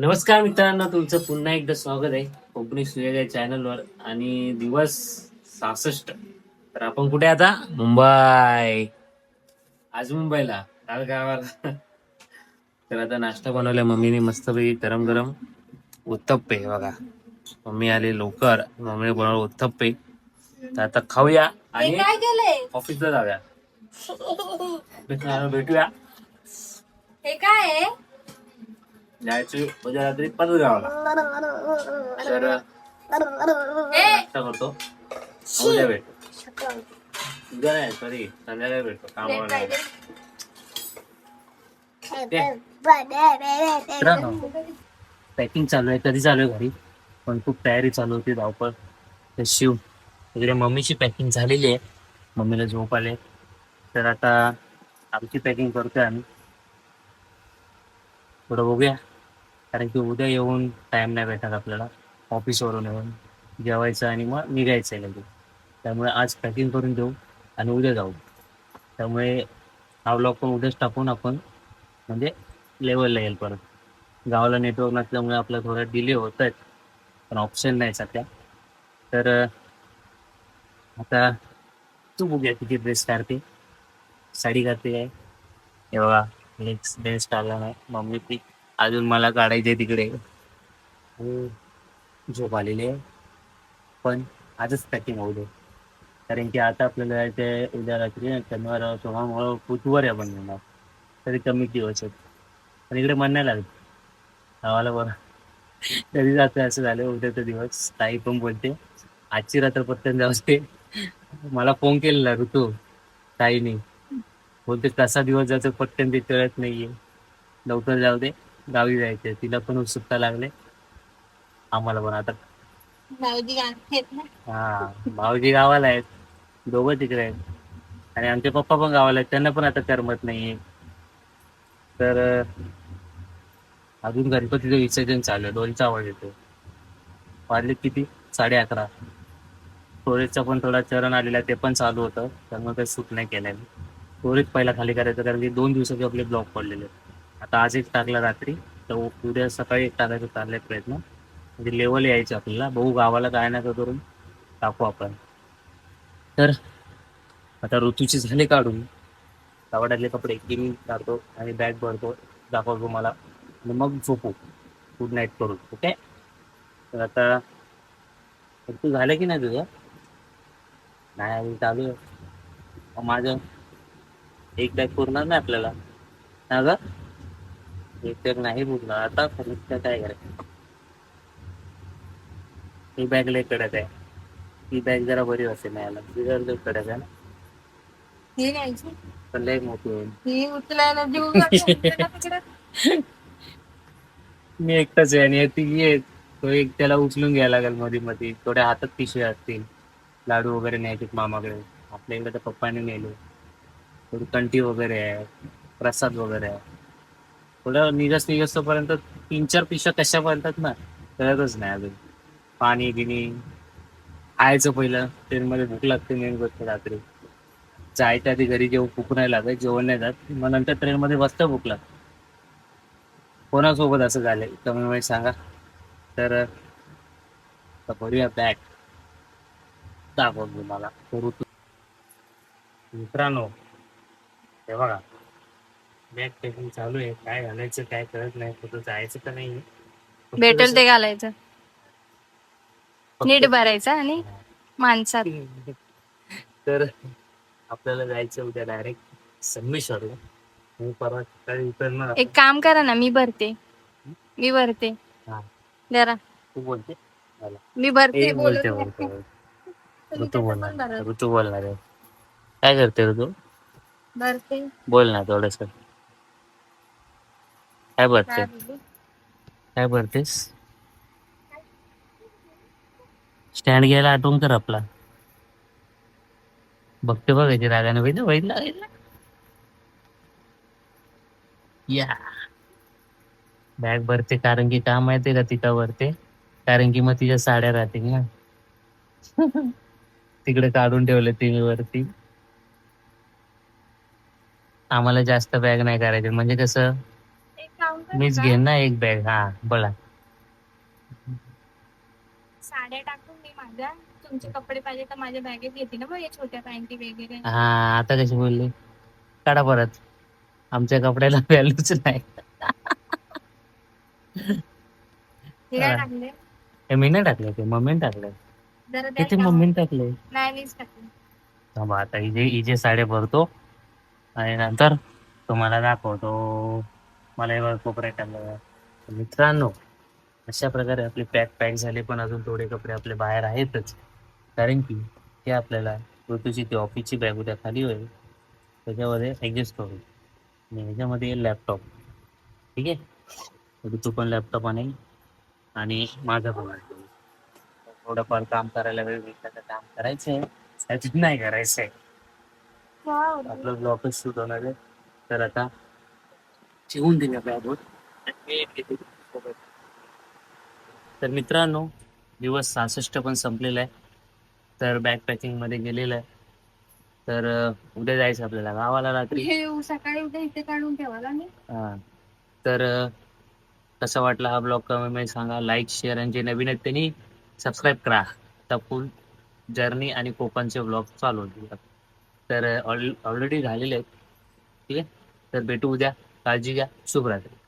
नमस्कार मित्रांनो तुमचं पुन्हा एकदा स्वागत आहे कोकणी सूर्योदय चॅनलवर. आणि दिवस सहासष्ट. तर आपण कुठे आता? मुंबई. आज मुंबईला. काल गावाला. तर आता नाश्ता बनवलाय मम्मीने मस्तपैकी गरम गरम उत्तप्पे बघा. मम्मी आली लवकर. मम्मीने बनवलं उत्तप्पे. तर आता खाऊया आणि ऑफिसला जाऊया. भेटूया. हे काय आहे? जायचे उद्या रात्री परत गावाला तर हे नाश्ता करतो. उद्या भेटतो उद्या नाही सॉरी संध्याकाळी भेटतो कामावर नाही. पॅकिंग चालू आहे कधी चालू आहे घरी? पण खूप तयारी चालू होती धावपळ. तर शिव इकडे मम्मीची पॅकिंग झालेली आहे. मम्मीला झोप आले तर आता आमची पॅकिंग करतोय आम्ही. थोडं बघूया. कारण की उद्या येऊन टाइम नाही भेटत आपल्याला. ऑफिसवरून येऊन. जेवायचं आणि मग निघायचं आहे लगेच. त्यामुळे आज पॅकिंग करून देऊ आणि उद्या जाऊ. त्यामुळे हा ब्लॉग पण उद्याच टाकून आपण. म्हणजे लेवलला येईल परत. गावाला नेटवर्क नसल्यामुळे आपला थोडा डिले होत आहेत पण ऑप्शन नाही सध्या. तर आता तू बघूया किती ड्रेस काढते. साडी काढते काय हे बघा नेक्स्ट ड्रेस टाकला नाही. मम्मी पीक अजून मला काढायचे तिकडे. झोप आलेली आहे. पण आजच पॅकिंग होऊ दे. कारण की आता आपल्याला जायचं उद्या रात्री शनिवार सोमवार बुधवार आहे आपण येणार तरी कमी दिवस आहेत. पण इकडे मन नाही लागत. गावाला बरं तरी जातं असं झालं उद्याचा दिवस. ताई पण बोलते आजची रात्र पत्कन जाऊ मला फोन केलेला ऋतू ताईने. बोलते कसा दिवस जायचं पटकन ते कळत नाहीये. लवकर जाऊ दे. गावी जायचंय. तिला पण उत्सुकता लागले. आम्हाला पण आता. भाऊजी आहेत ना? हा भाऊजी गावाला आहेत. दोघं तिकडे आहेत. आणि आमचे पप्पा पण गावाला आहेत. त्यांना पण आता करमत नाहीये. तर अजून गणपतीचं विसर्जन चालू आहे. दोनचा आवाज येतो वाजले किती? साडे अकरा. स्टोरेजचा पण थोडा चरण आलेला ते पण चालू होतं. त्यामुळे काही सूट नाही केलंय मी स्टोरेज पहिला खाली करायचं कारण की दोन दिवसाचे आपले ब्लॉक पडलेले आहेत. आता आज एक टाकला रात्री तर उद्या सकाळी एक टाकायचं चाललाय प्रयत्न. म्हणजे लेवल यायचं आपल्याला. भाऊ गावाला काय नका करून टाकू आपण. तर आता ऋतूची झाले काढून कावडातले कपडे की मी काढतो आणि बॅग भरतो दाखवतो मला आणि मग झोपू. गुड नाईट करू. ओके तर आता तू झालं की नाही तुझं? नाही अजून चालू आहे. माझं एक बॅग पुरणार नाही आपल्याला. ना ग? एक बॅग नाही पुरणार आता खरंच काय करायचं ही बॅग लय कडक आहे. ही बॅग जरा बरी असेल न्यायला ती जरा लय कडक आहे ना? हे पण लय मोठी होईल ही उचलायला जीव जातो. तिकडे. मी एकटाच आहे आणि ती ये तो एक त्याला उचलून घ्यायला लागेल मध्ये मध्ये थोड्या हातात पिशव्या असतील. लाडू वगैरे न्यायचे मामाकडे. आपल्या इकडे तर पप्पाने नेले. थोडी कंटी वगैरे आहे. प्रसाद वगैरे आहे. थोडं निघस पर्यंत तीन चार पिशव्या कशा बनतात ना कळतच नाही अजून. पाणी बिणी. खायचं पहिलं ट्रेनमध्ये भूक लागते मेन गोष्ट रात्री. जायच्या आधी घरी जेव्हा भूक नाही लागत जेवण नाही जात. मग नंतर ट्रेनमध्ये बसतं भूक लागते. कोणासोबत असं झालंय? कमी वेळ सांगा. तर भरूया बॅग दाखवतो मला करू तू. मित्रांनो हे बघा. बॅग पॅकिंग चालू आहे. काय घालायचं काय कळत नाही कुठं जायचं का नाही. फक्त भेटेल ते घालायचं. फक्त- नीट भरायचं आणि माणसात. तर आपल्याला जायचं उद्या डायरेक्ट संगमेश्वरला मी परवा सकाळी उतरणार एक काम करा ना मी भरते. मी भरते. हा. जरा. तू बोलते? मी भरते बोलते बोलून बोलते घ्या. ऋतू तुम्ही बोलणार कसं पण भरा. ऋतू बोलणार आहे. काय करते ऋतू? भरते. बोल ना थोडस. काय भरते? काय भरतेस? स्टँड घ्यायला आठवण कर आपला. बघते बघायची रागाने बघितलं बघितलं बघितलं या. बॅग भरते कारण की का माहितीये का तिथं भरते. कारण की मग तिच्या साड्या राहतील ना. तिकडे काढून ठेवले ती वरती. आम्हाला जास्त बॅग नाही करायची. म्हणजे कसं मीच? घेईन ना एक बॅग हा बोला. साड्या टाकून मी माझ्या. तुमचे कपडे पाहिजे तर माझ्या बॅगेत घेते ना मग हे छोट्या पॅन्टी वगैरे. हा आता कशी बोलले? काढा परत. आमच्या कपड्याला व्हॅल्यूच नाही. हे काय हा. टाकले? हे मी नाही टाकले ते मम्मीने टाकले. जरा द्या किती का? मम्मीने टाकले. नाही मीच टाकले. थांबा आता इजे इजे साडे भरतो आणि नंतर तुम्हाला दाखवतो. मला बघ कोपऱ्यात टाकलं तर मित्रांनो अशा प्रकारे आपले पॅक पॅक झाले पण अजून थोडे कपडे आपले बाहेर आहेतच. कारण की ते आपल्याला ऋतूची ती ऑफिसची बॅग उद्या खाली होईल. त्याच्यामध्ये ॲडजस्ट करू. आणि ह्याच्यामध्ये लॅपटॉप ठीक आहे? ऋतू पण लॅपटॉप आणेल आणि माझा पण आणतो थोडंफार काम करायला वेळ भेटला तर काम करायचं आहे नाही करायचं आहे आपलं ब्लॉकच शूट होणार आहे. तर आता ठेवून दिल्या बॅगवर तर मित्रांनो दिवस सहासष्ट पण संपलेला आहे तर बॅग पॅकिंगमध्ये गेलेलं आहे. तर उद्या जायचं आपल्याला गावाला रात्री. सकाळी उद्या इथे काढून ठेवाला मी हा. तर कसा वाटला हा ब्लॉग? कमेंट सांगा. लाईक शेअर आणि जे नवीन आहेत त्यांनी सबस्क्राईब करा. आता फुल जर्नी आणि कोकणचे ब्लॉग चालू तर ऑल ऑलरेडी झालेले आहेत. ठीक आहे? तर भेटू उद्या. કાળજી ગયા શુભરાત્રી.